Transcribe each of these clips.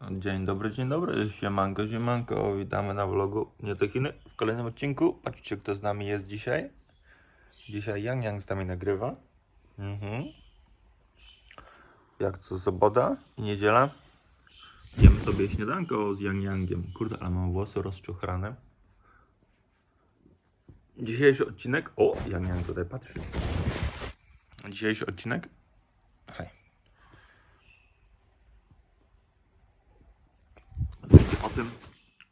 Dzień dobry, dzień dobry, siemanko, siemanko, witamy na vlogu Nie to Chiny w kolejnym odcinku. Patrzcie, kto z nami jest dzisiaj. Dzisiaj Yang Yang z nami nagrywa. Mhm. Jak co, sobota i niedziela. Jemy sobie śniadanko z Yang Yangiem. Kurde, ale mam włosy rozczochrane. Dzisiejszy odcinek... O, Yang Yang tutaj patrzy. Dzisiejszy odcinek... Hej. będzie o tym,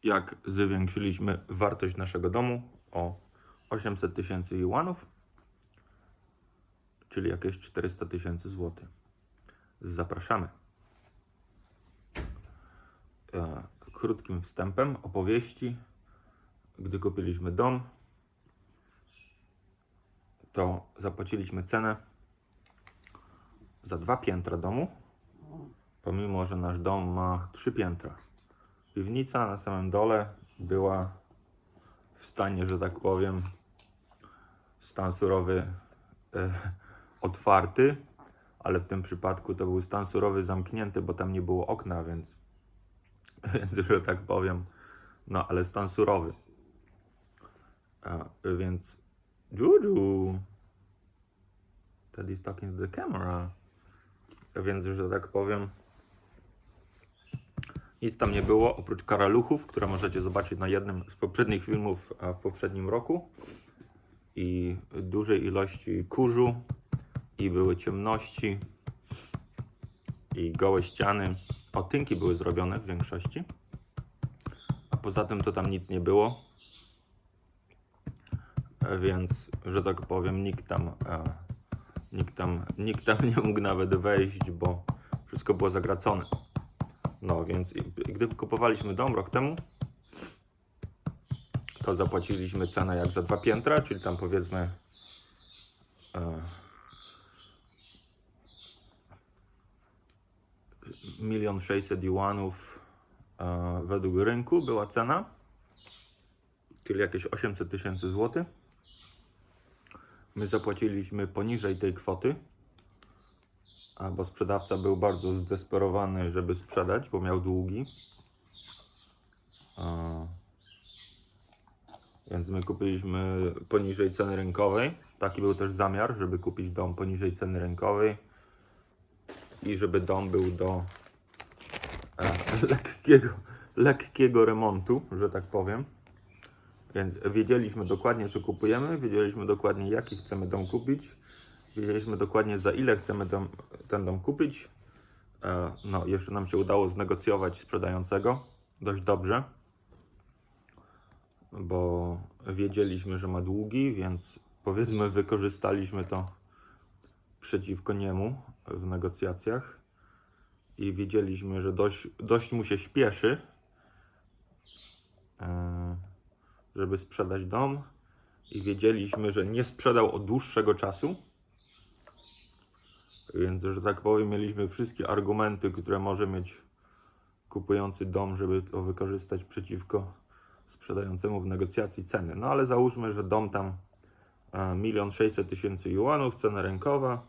jak zwiększyliśmy wartość naszego domu o 800 tysięcy juanów, czyli jakieś 400 tysięcy złotych. Zapraszamy. E, Krótkim wstępem opowieści. Gdy kupiliśmy dom, to zapłaciliśmy cenę za dwa piętra domu, pomimo że nasz dom ma trzy piętra. Piwnica na samym dole była w stanie, że tak powiem, stan surowy e, otwarty, ale w tym przypadku to był stan surowy zamknięty, bo tam nie było okna, więc, więc że tak powiem, no ale stan surowy. A, więc Juju, Teddy's talking to the camera. Więc, że tak powiem, nic tam nie było, oprócz karaluchów, które możecie zobaczyć na jednym z poprzednich filmów w poprzednim roku. I dużej ilości kurzu. I były ciemności. I gołe ściany. Otynki były zrobione w większości. A poza tym to tam nic nie było. E, Więc, że tak powiem, nikt tam, e, nikt tam, nikt tam nie mógł nawet wejść, bo wszystko było zagracone. No więc gdy kupowaliśmy dom rok temu, to zapłaciliśmy cenę jak za dwa piętra, czyli tam powiedzmy e, milion sześćset juanów e, według rynku była cena, czyli jakieś 800 tysięcy złotych. My zapłaciliśmy poniżej tej kwoty, a bo sprzedawca był bardzo zdesperowany, żeby sprzedać, bo miał długi. Więc my kupiliśmy poniżej ceny rynkowej. Taki był też zamiar, żeby kupić dom poniżej ceny rynkowej i żeby dom był do e, lekkiego, lekkiego remontu, że tak powiem. Więc wiedzieliśmy dokładnie, co kupujemy, wiedzieliśmy dokładnie, jaki chcemy dom kupić. Wiedzieliśmy dokładnie za ile chcemy dom, ten dom kupić. E, No, jeszcze nam się udało znegocjować sprzedającego dość dobrze, bo wiedzieliśmy, że ma długi, więc powiedzmy wykorzystaliśmy to przeciwko niemu w negocjacjach i wiedzieliśmy, że dość, dość mu się śpieszy, e, żeby sprzedać dom i wiedzieliśmy, że nie sprzedał od dłuższego czasu. Więc, że tak powiem, mieliśmy wszystkie argumenty, które może mieć kupujący dom, żeby to wykorzystać przeciwko sprzedającemu w negocjacji ceny. No ale załóżmy, że dom tam milion sześćset tysięcy juanów, cena rynkowa,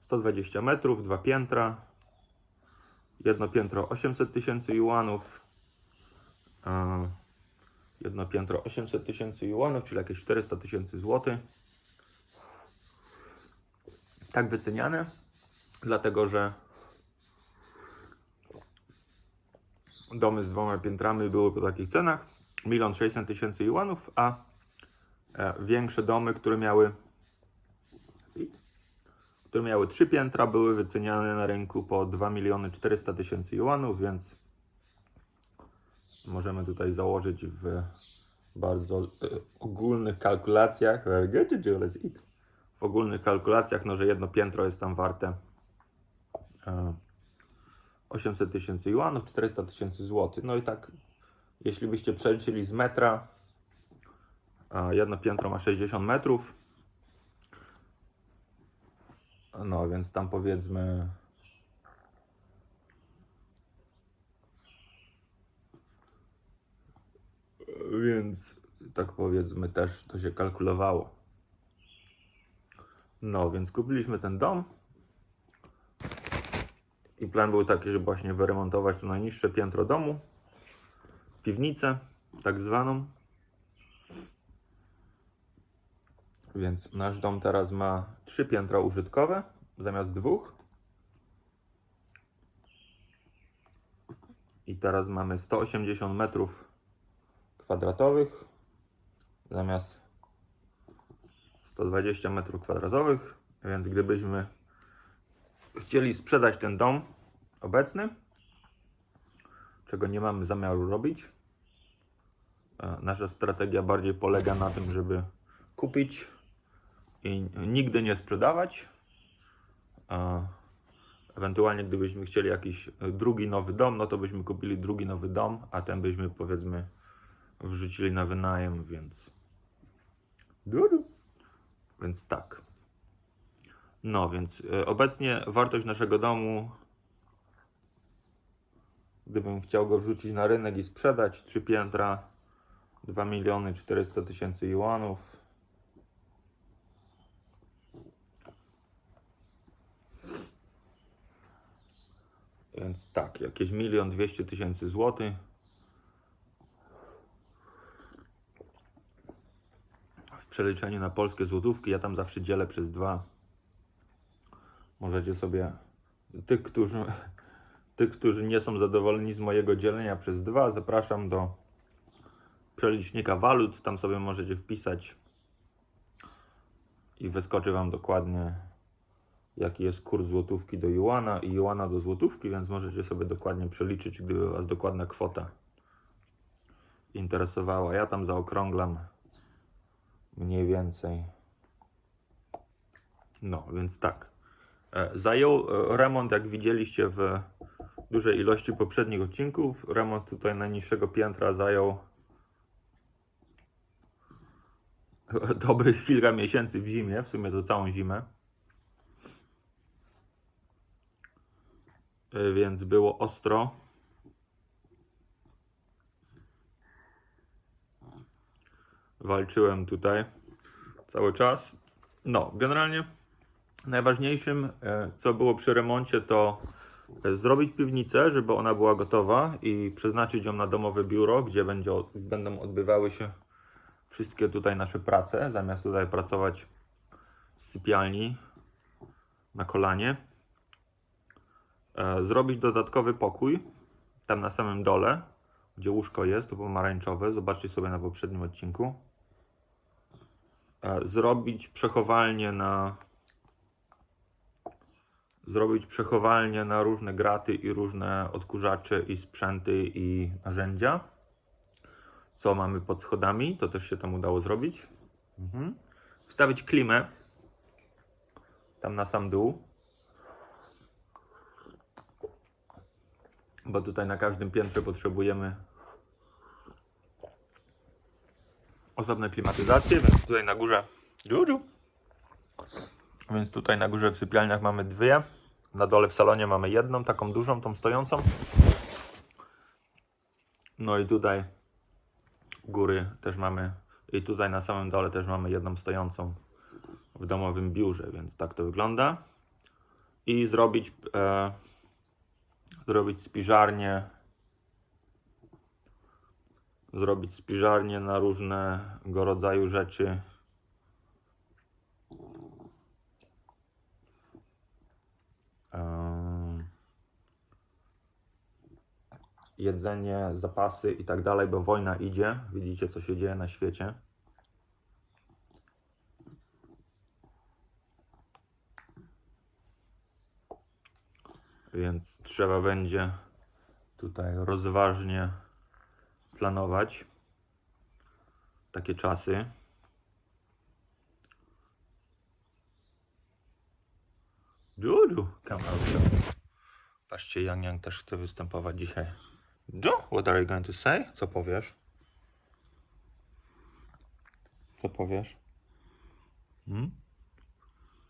120 metrów, dwa piętra, jedno piętro 800 tysięcy juanów, e, jedno piętro 800 tysięcy juanów, czyli jakieś 400 tysięcy złotych tak wyceniane, dlatego że domy z dwoma piętrami były po takich cenach, 1 600 tysięcy juanów, a e, większe domy, które miały które miały trzy piętra, były wyceniane na rynku po 2 miliony 400 tysięcy juanów, więc możemy tutaj założyć w bardzo e, ogólnych kalkulacjach, very good, let's eat w ogólnych kalkulacjach, no, że jedno piętro jest tam warte e, 800 tysięcy juanów, 400 tysięcy złotych. No i tak, jeśli byście przeliczyli z metra, jedno piętro ma 60 metrów, no więc tam powiedzmy więc tak powiedzmy też to się kalkulowało. No, więc kupiliśmy ten dom I plan był taki, żeby właśnie wyremontować to najniższe piętro domu, piwnicę, tak zwaną. Więc nasz dom teraz ma trzy piętra użytkowe zamiast dwóch. I teraz mamy 180 metrów kwadratowych zamiast 120 metrów kwadratowych. Więc gdybyśmy chcieli sprzedać ten dom obecny, czego nie mamy zamiaru robić, e, nasza strategia bardziej polega na tym, żeby kupić i nigdy nie sprzedawać. A ewentualnie gdybyśmy chcieli jakiś e, drugi nowy dom, no to byśmy kupili drugi nowy dom, a ten byśmy powiedzmy wrzucili na wynajem, więc. Więc tak. No, więc e, obecnie wartość naszego domu, gdybym chciał go wrzucić na rynek i sprzedać, trzy piętra, 2 miliony 400 tysięcy juanów. Więc tak, jakieś milion dwieście tysięcy złotych. W przeliczeniu na polskie złotówki, ja tam zawsze dzielę przez dwa. Możecie sobie, tych, którzy, tych, którzy nie są zadowoleni z mojego dzielenia przez dwa, zapraszam do przelicznika walut. Tam sobie możecie wpisać i wyskoczy Wam dokładnie, jaki jest kurs złotówki do juana i juana do złotówki, więc możecie sobie dokładnie przeliczyć, gdyby Was dokładna kwota interesowała. Ja tam zaokrąglam mniej więcej. No, więc tak. E, Zajął e, remont, jak widzieliście w dużej ilości poprzednich odcinków. Remont tutaj najniższego piętra zajął dobrych kilka miesięcy w zimie, w sumie to całą zimę. E, Więc było ostro. Walczyłem tutaj cały czas. No, generalnie najważniejszym, e, co było przy remoncie, to e, zrobić piwnicę, żeby ona była gotowa i przeznaczyć ją na domowe biuro, gdzie będzie, będą odbywały się wszystkie tutaj nasze prace, zamiast tutaj pracować z sypialni na kolanie. E, Zrobić dodatkowy pokój tam na samym dole, gdzie łóżko jest, to pomarańczowe. Zobaczcie sobie na poprzednim odcinku. E, Zrobić przechowalnię na zrobić przechowalnię na różne graty i różne odkurzacze i sprzęty i narzędzia. Co mamy pod schodami, to też się tam udało zrobić. Mhm. Wstawić klimę tam na sam dół. Bo tutaj na każdym piętrze potrzebujemy osobne klimatyzacje, więc tutaj na górze Dziu-dziu. Więc tutaj na górze w sypialniach mamy dwie. Na dole w salonie mamy jedną, taką dużą, tą stojącą. No i tutaj góry też mamy, i tutaj na samym dole też mamy jedną stojącą w domowym biurze, więc tak to wygląda. I zrobić, e, zrobić spiżarnię, zrobić spiżarnię na różnego rodzaju rzeczy. Em, jedzenie, zapasy i tak dalej, bo wojna idzie. Widzicie, co się dzieje na świecie. Więc trzeba będzie tutaj rozważnie planować takie czasy. Juju, out. Patrzcie, Yang Yang też chce występować dzisiaj. Ju, what are you going to say? Co powiesz? Co powiesz? Hmm?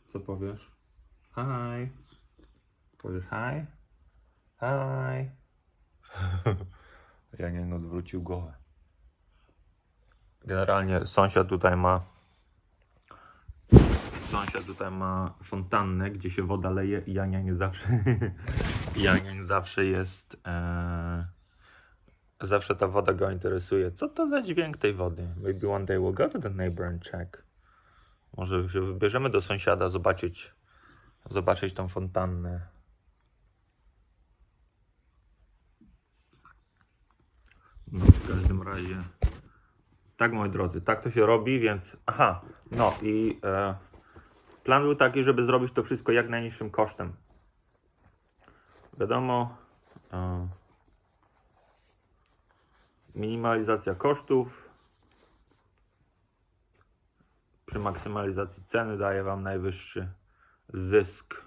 Co powiesz? Hi. Powiesz hi? Hi. Yang odwrócił głowę. Generalnie sąsiad tutaj ma sąsiad tutaj ma fontannę, gdzie się woda leje i Jania nie zawsze, Jania nie zawsze jest, e, zawsze ta woda go interesuje. Co to za dźwięk tej wody? Maybe one day we'll go to the neighbor and check. Może się wybierzemy do sąsiada zobaczyć, zobaczyć tą fontannę. No, w każdym razie. Tak, moi drodzy, tak to się robi, więc. Aha, no i e, plan był taki, żeby zrobić to wszystko jak najniższym kosztem. Wiadomo, e, minimalizacja kosztów przy maksymalizacji ceny daje Wam najwyższy zysk.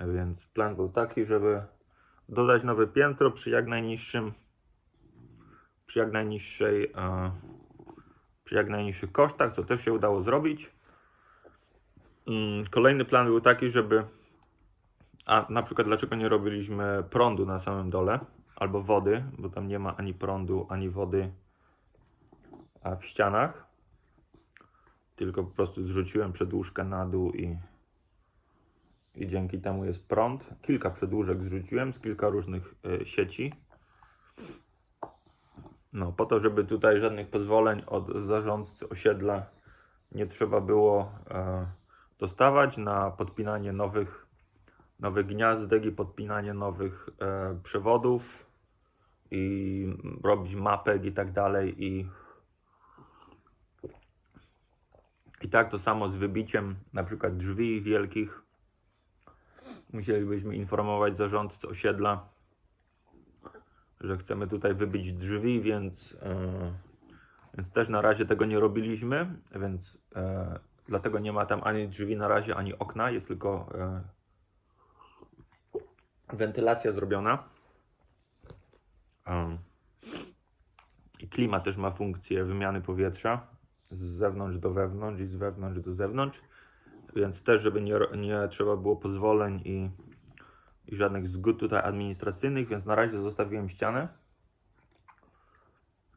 Więc plan był taki, żeby dodać nowe piętro przy jak najniższym przy jak najniższej e, przy jak najniższych kosztach, co też się udało zrobić. Mm, Kolejny plan był taki, żeby a na przykład dlaczego nie robiliśmy prądu na samym dole albo wody, bo tam nie ma ani prądu, ani wody w ścianach. Tylko po prostu zrzuciłem przedłużkę na dół i, i dzięki temu jest prąd. Kilka przedłużek zrzuciłem z kilka różnych e, sieci. No, po to, żeby tutaj żadnych pozwoleń od zarządcy osiedla nie trzeba było e, dostawać na podpinanie nowych, nowych gniazdek i podpinanie nowych e, przewodów i robić mapek i tak dalej i i tak to samo z wybiciem na przykład drzwi wielkich. Musielibyśmy informować zarządcę osiedla że chcemy tutaj wybić drzwi, więc, e, więc też na razie tego nie robiliśmy, więc e, dlatego nie ma tam ani drzwi na razie, ani okna, jest tylko e, wentylacja zrobiona. I klima też ma funkcję wymiany powietrza z zewnątrz do wewnątrz i z wewnątrz do zewnątrz, więc też, żeby nie, nie trzeba było pozwoleń i i żadnych zgód tutaj administracyjnych, więc na razie zostawiłem ścianę.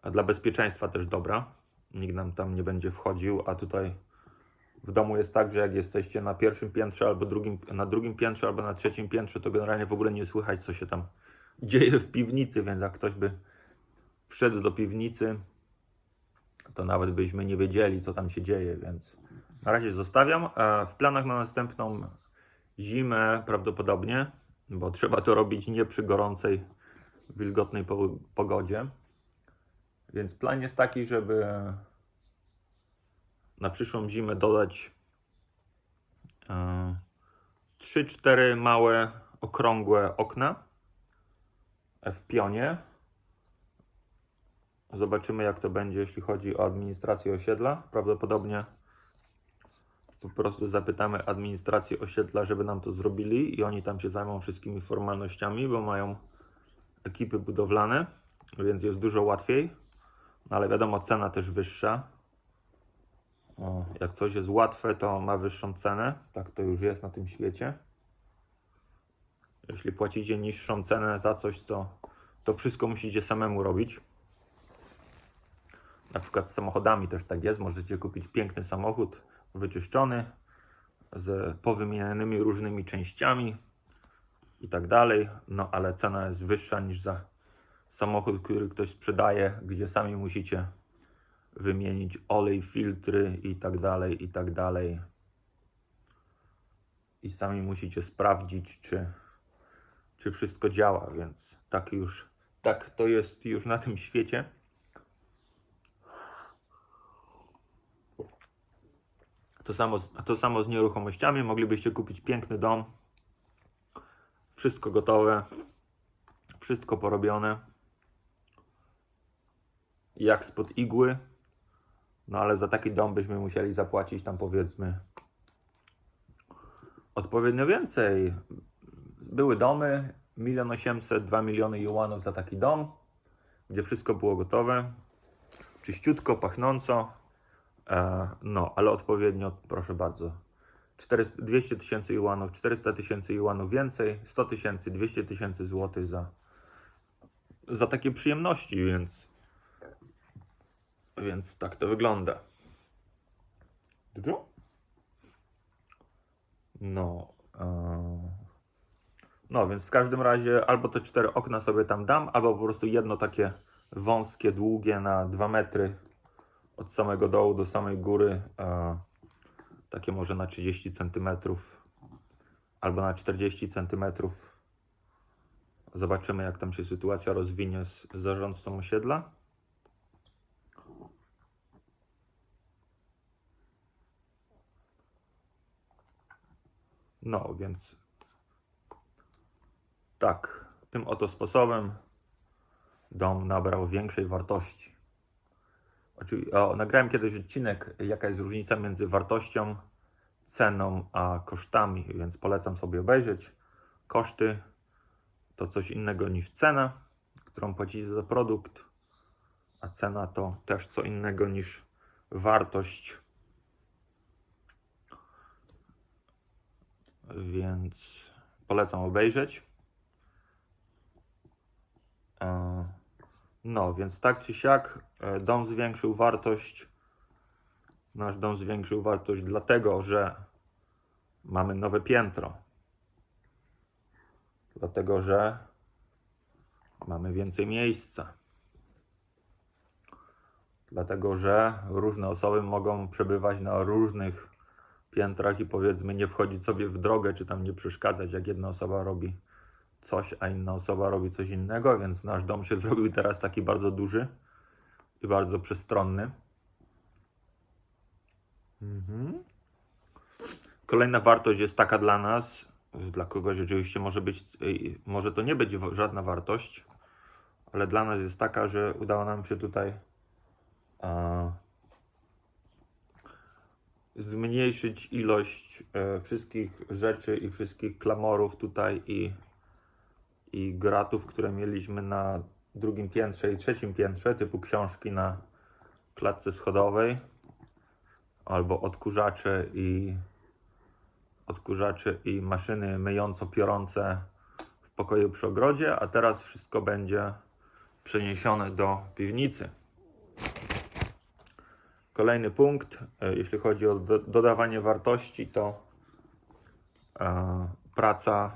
A dla bezpieczeństwa też dobra. Nikt nam tam nie będzie wchodził, a tutaj w domu jest tak, że jak jesteście na pierwszym piętrze albo drugim, na drugim piętrze albo na trzecim piętrze, to generalnie w ogóle nie słychać co się tam dzieje w piwnicy, więc jak ktoś by wszedł do piwnicy, to nawet byśmy nie wiedzieli co tam się dzieje, więc na razie zostawiam. W planach na następną zimę prawdopodobnie bo trzeba to robić nie przy gorącej, wilgotnej po- pogodzie. Więc plan jest taki, żeby na przyszłą zimę dodać e, 3-4 małe, okrągłe okna w pionie. Zobaczymy, jak to będzie, jeśli chodzi o administrację osiedla. Prawdopodobnie po prostu zapytamy administrację osiedla, żeby nam to zrobili i oni tam się zajmą wszystkimi formalnościami, bo mają ekipy budowlane, więc jest dużo łatwiej. No ale wiadomo, cena też wyższa. O, jak coś jest łatwe, to ma wyższą cenę. Tak to już jest na tym świecie. Jeśli płacicie niższą cenę za coś, co to wszystko musicie samemu robić. Na przykład z samochodami też tak jest. Możecie kupić piękny samochód, wyczyszczony, z powymienianymi różnymi częściami i tak dalej. No ale cena jest wyższa niż za samochód, który ktoś sprzedaje, gdzie sami musicie wymienić olej, filtry i tak dalej, i tak dalej. I sami musicie sprawdzić, czy, czy wszystko działa, więc tak już, tak to jest już na tym świecie. To samo, to samo z nieruchomościami. Moglibyście kupić piękny dom. Wszystko gotowe. Wszystko porobione. Jak spod igły. No ale za taki dom byśmy musieli zapłacić tam powiedzmy odpowiednio więcej. Były domy, 1 800 2 miliony juanów za taki dom, gdzie wszystko było gotowe. Czyściutko, pachnąco. E, no, ale odpowiednio, proszę bardzo. 400, 200 tysięcy juanów, 400 tysięcy juanów więcej, 100 tysięcy, 200 tysięcy złotych za, za takie przyjemności, więc, więc tak to wygląda. No. e, No, więc w każdym razie albo te cztery okna sobie tam dam, albo po prostu jedno takie wąskie, długie na 2 metry od samego dołu do samej góry. Takie może na 30 cm albo na 40 cm. Zobaczymy, jak tam się sytuacja rozwinie z zarządcą osiedla. No, więc tak, tym oto sposobem dom nabrał większej wartości. O, nagrałem kiedyś odcinek, jaka jest różnica między wartością, ceną a kosztami, więc polecam sobie obejrzeć. Koszty to coś innego niż cena, którą płacicie za produkt, a cena to też co innego niż wartość. Więc polecam obejrzeć. E, No, więc tak czy siak, dom zwiększył wartość. Nasz dom zwiększył wartość dlatego, że mamy nowe piętro. Dlatego, że mamy więcej miejsca. Dlatego, że różne osoby mogą przebywać na różnych piętrach i powiedzmy nie wchodzić sobie w drogę, czy tam nie przeszkadzać, jak jedna osoba robi coś, a inna osoba robi coś innego, więc nasz dom się zrobił teraz taki bardzo duży i bardzo przestronny. Mhm. Kolejna wartość jest taka dla nas, dla kogoś oczywiście może być, może to nie być żadna wartość, ale dla nas jest taka, że udało nam się tutaj e, zmniejszyć ilość e, wszystkich rzeczy i wszystkich klamorów tutaj i, i gratów, które mieliśmy na drugim piętrze i trzecim piętrze, typu książki na klatce schodowej albo odkurzacze i odkurzacze i maszyny myjąco-piorące w pokoju przy ogrodzie, a teraz wszystko będzie przeniesione do piwnicy. Kolejny punkt, e, jeśli chodzi o do, dodawanie wartości, to e, praca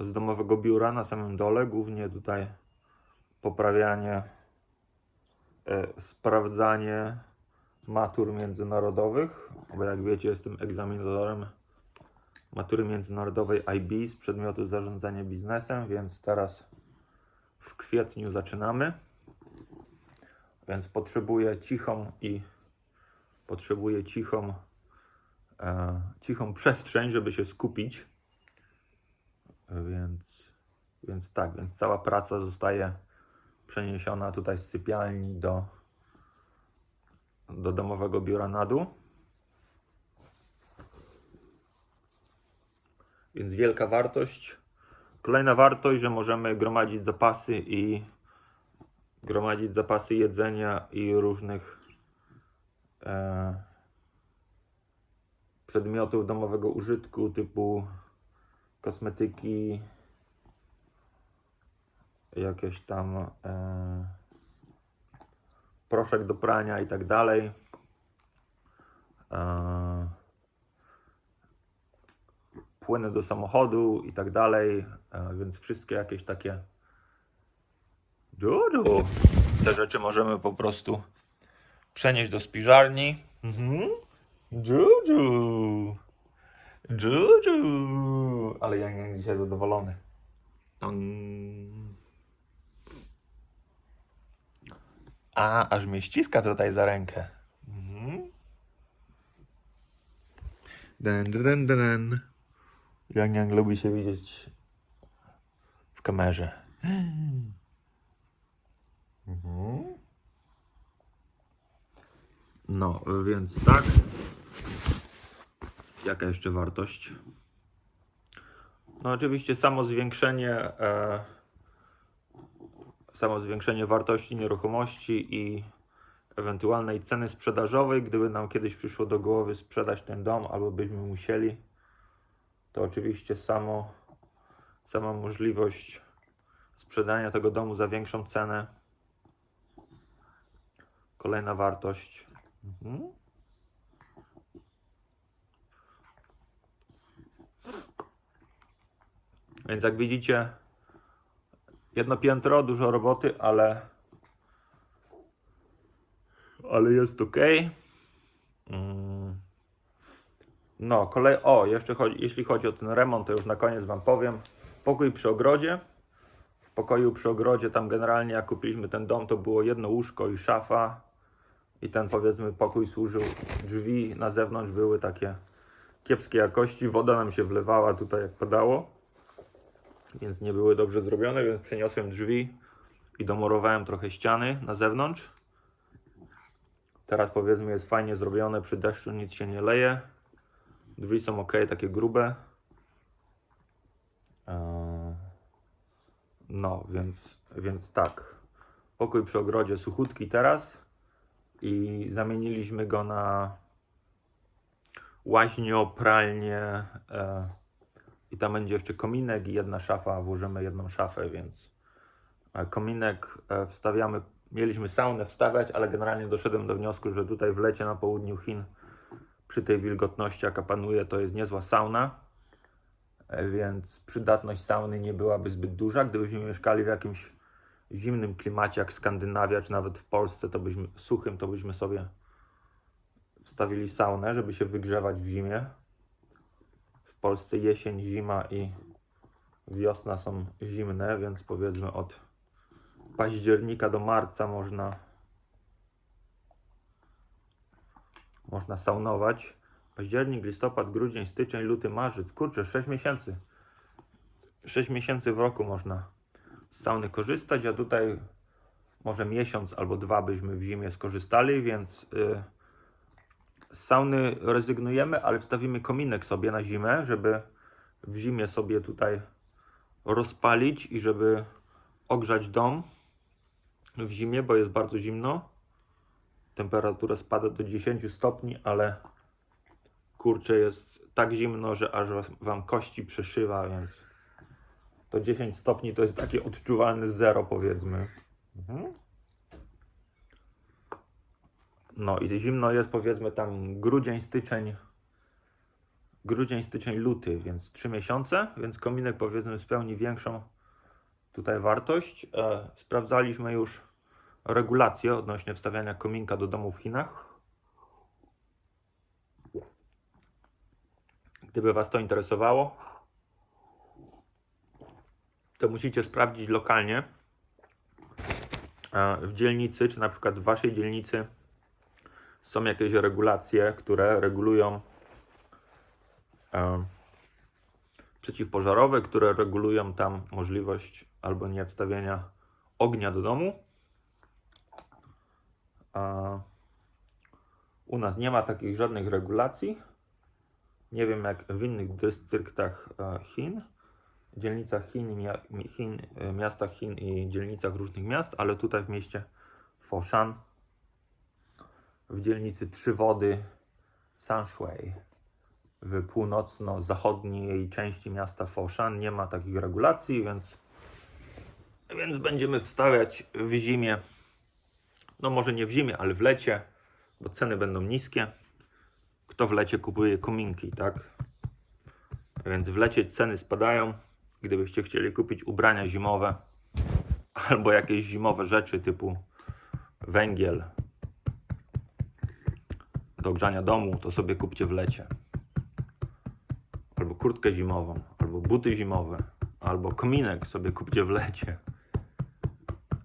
z domowego biura na samym dole, głównie tutaj poprawianie, e, sprawdzanie matur międzynarodowych, bo jak wiecie jestem egzaminatorem matury międzynarodowej IB z przedmiotu zarządzanie biznesem, więc teraz w kwietniu zaczynamy. Więc potrzebuję cichą i potrzebuję cichą, e, cichą przestrzeń, żeby się skupić. Więc, więc tak, więc cała praca zostaje przeniesiona tutaj z sypialni do, do domowego biura na dół. Więc wielka wartość. Kolejna wartość, że możemy gromadzić zapasy i gromadzić zapasy jedzenia i różnych e, przedmiotów domowego użytku typu kosmetyki, jakieś tam e, proszek do prania i tak dalej. E, płyny do samochodu i tak dalej, e, więc wszystkie jakieś takie Juju. Te rzeczy możemy po prostu przenieść do spiżarni. Mhm. Juju. Juju. Ale ja nie dzisiaj zadowolony. A, aż mnie ściska tutaj za rękę. Mhm. Den, den, den. Yang Yang lubi się widzieć w kamerze. Mhm. No, więc tak. Jaka jeszcze wartość? No oczywiście samo zwiększenie e, samo zwiększenie wartości nieruchomości i ewentualnej ceny sprzedażowej, gdyby nam kiedyś przyszło do głowy sprzedać ten dom albo byśmy musieli, to oczywiście samo sama możliwość sprzedania tego domu za większą cenę Kolejna wartość. Mhm. Więc jak widzicie, jedno piętro, dużo roboty, ale ale jest ok. Mm. No, kolej. O, jeszcze chodzi, jeśli chodzi o ten remont, to już na koniec Wam powiem. Pokój przy ogrodzie. W pokoju przy ogrodzie, tam generalnie jak kupiliśmy ten dom, to było jedno łóżko i szafa. I ten powiedzmy pokój służył. Drzwi na zewnątrz były takie kiepskiej jakości. Woda nam się wlewała tutaj jak padało. Więc nie były dobrze zrobione, więc przeniosłem drzwi i domurowałem trochę ściany na zewnątrz. Teraz powiedzmy jest fajnie zrobione, przy deszczu nic się nie leje. Drzwi są ok, takie grube. Eee, No, więc, więc tak. Pokój przy ogrodzie suchutki teraz i zamieniliśmy go na łaźnio, pralnię e, i tam będzie jeszcze kominek i jedna szafa, włożymy jedną szafę, więc e, kominek e, wstawiamy, mieliśmy saunę wstawiać, ale generalnie doszedłem do wniosku, że tutaj w lecie na południu Chin przy tej wilgotności jaka panuje to jest niezła sauna, e, więc przydatność sauny nie byłaby zbyt duża. Gdybyśmy mieszkali w jakimś zimnym klimacie jak Skandynawia, czy nawet w Polsce, to byśmy suchym, to byśmy sobie wstawili saunę, żeby się wygrzewać w zimie. Polsce jesień, zima i wiosna są zimne, więc powiedzmy od października do marca można można saunować. Październik, listopad, grudzień, styczeń, luty, marzec. Kurczę, 6 miesięcy. 6 miesięcy w roku można z sauny korzystać, a tutaj może miesiąc albo dwa byśmy w zimie skorzystali, więc y, z sauny rezygnujemy, ale wstawimy kominek sobie na zimę, żeby w zimie sobie tutaj rozpalić i żeby ogrzać dom w zimie, bo jest bardzo zimno. Temperatura spada do 10 stopni, ale kurczę jest tak zimno, że aż wam kości przeszywa, więc to 10 stopni to jest takie odczuwalne zero powiedzmy. Mhm. No i zimno jest powiedzmy tam grudzień, styczeń, grudzień, styczeń, luty, więc 3 miesiące, więc kominek powiedzmy spełni większą tutaj wartość. E, sprawdzaliśmy już regulacje odnośnie wstawiania kominka do domu w Chinach. Gdyby Was to interesowało, to musicie sprawdzić lokalnie e, w dzielnicy, czy na przykład w Waszej dzielnicy są jakieś regulacje, które regulują e, przeciwpożarowe, które regulują tam możliwość albo nie wstawienia ognia do domu. A u nas nie ma takich żadnych regulacji. Nie wiem jak w innych dystryktach e, Chin, dzielnicach Chin, mia, mi- Chin, e, miastach Chin i dzielnicach różnych miast, ale tutaj w mieście Foshan, w dzielnicy Trzy Wody, Sanshui, w północno-zachodniej części miasta Foshan nie ma takich regulacji, więc, więc będziemy wstawiać w zimie no może nie w zimie, ale w lecie, bo ceny będą niskie. Kto w lecie kupuje kominki, tak? Więc w lecie ceny spadają. Gdybyście chcieli kupić ubrania zimowe albo jakieś zimowe rzeczy typu węgiel do grzania domu, to sobie kupcie w lecie. Albo kurtkę zimową, albo buty zimowe, albo kominek sobie kupcie w lecie.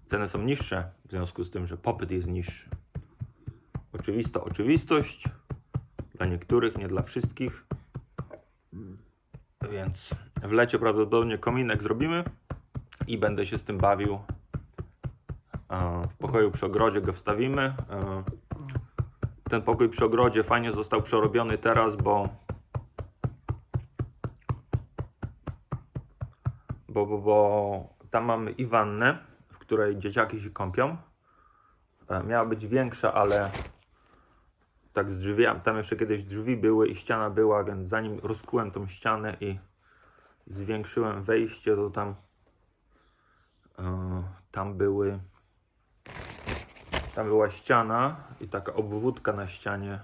Ceny są niższe, w związku z tym, że popyt jest niższy. Oczywista oczywistość. Dla niektórych, nie dla wszystkich. Więc w lecie prawdopodobnie kominek zrobimy i będę się z tym bawił. E, W pokoju przy ogrodzie go wstawimy. Ten pokój przy ogrodzie fajnie został przerobiony teraz, bo bo, bo, bo tam mamy i wannę, w której dzieciaki się kąpią. E, Miała być większa, ale tak z drzwiami, tam jeszcze kiedyś drzwi były i ściana była, więc zanim rozkułem tą ścianę i zwiększyłem wejście, to tam e, tam były tam była ściana i taka obwódka na ścianie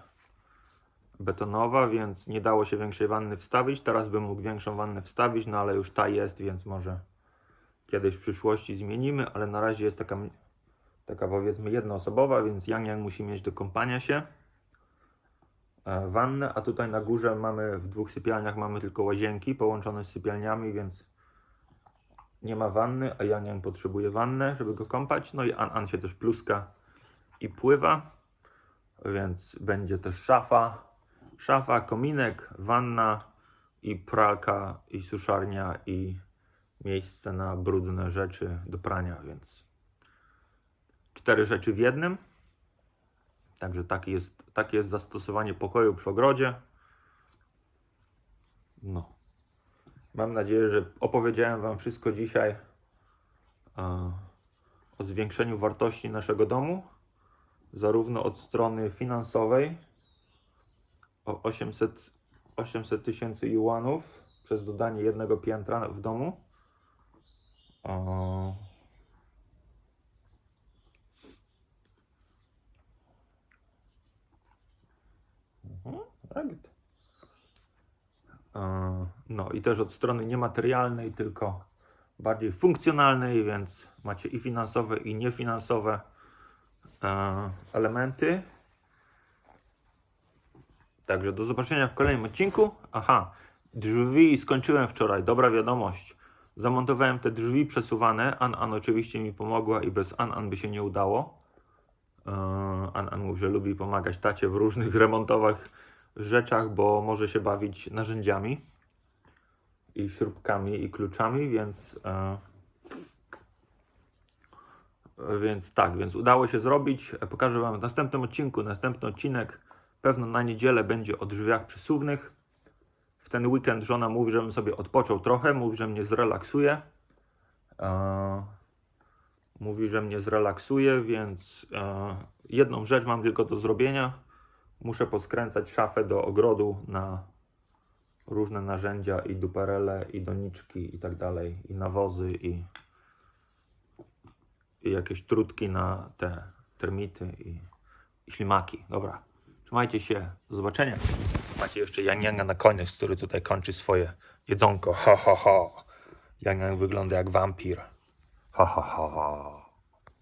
betonowa, więc nie dało się większej wanny wstawić. Teraz bym mógł większą wannę wstawić, no ale już ta jest, więc może kiedyś w przyszłości zmienimy, ale na razie jest taka, taka powiedzmy jednoosobowa, więc Yang Yang musi mieć do kąpania się e, wannę, a tutaj na górze mamy w dwóch sypialniach mamy tylko łazienki połączone z sypialniami, więc nie ma wanny, a Yang Yang potrzebuje wannę, żeby go kąpać. No i An An się też pluska i pływa, więc będzie też szafa, szafa, kominek, wanna i pralka i suszarnia i miejsce na brudne rzeczy do prania, więc cztery rzeczy w jednym. Także takie jest, takie jest zastosowanie pokoju przy ogrodzie. No. Mam nadzieję, że opowiedziałem Wam wszystko dzisiaj e, o zwiększeniu wartości naszego domu, zarówno od strony finansowej o 800 800 tysięcy juanów przez dodanie jednego piętra w domu. O... Mhm. E, No i też od strony niematerialnej, tylko bardziej funkcjonalnej, więc macie i finansowe, i niefinansowe elementy. Także do zobaczenia w kolejnym odcinku. Aha, drzwi skończyłem wczoraj, dobra wiadomość. Zamontowałem te drzwi przesuwane. An An oczywiście mi pomogła i bez An An by się nie udało. Eee, An An mówi, że lubi pomagać tacie w różnych remontowych rzeczach, bo może się bawić narzędziami i śrubkami i kluczami, więc e, więc tak, więc udało się zrobić. Pokażę Wam w następnym odcinku. Następny odcinek pewno na niedzielę będzie o drzwiach przesuwnych. W ten weekend żona mówi, żebym sobie odpoczął trochę, mówi, że mnie zrelaksuje. E, mówi, że mnie zrelaksuje, więc e, jedną rzecz mam tylko do zrobienia. Muszę poskręcać szafę do ogrodu na różne narzędzia i duperele, i doniczki, i tak dalej, i nawozy, i, i jakieś trutki na te termity i, i ślimaki. Dobra, trzymajcie się, do zobaczenia. Macie jeszcze Yang Yanga na koniec, który tutaj kończy swoje jedzonko. Ha, ha. Yang Yang wygląda jak wampir. Ha, ha, ha.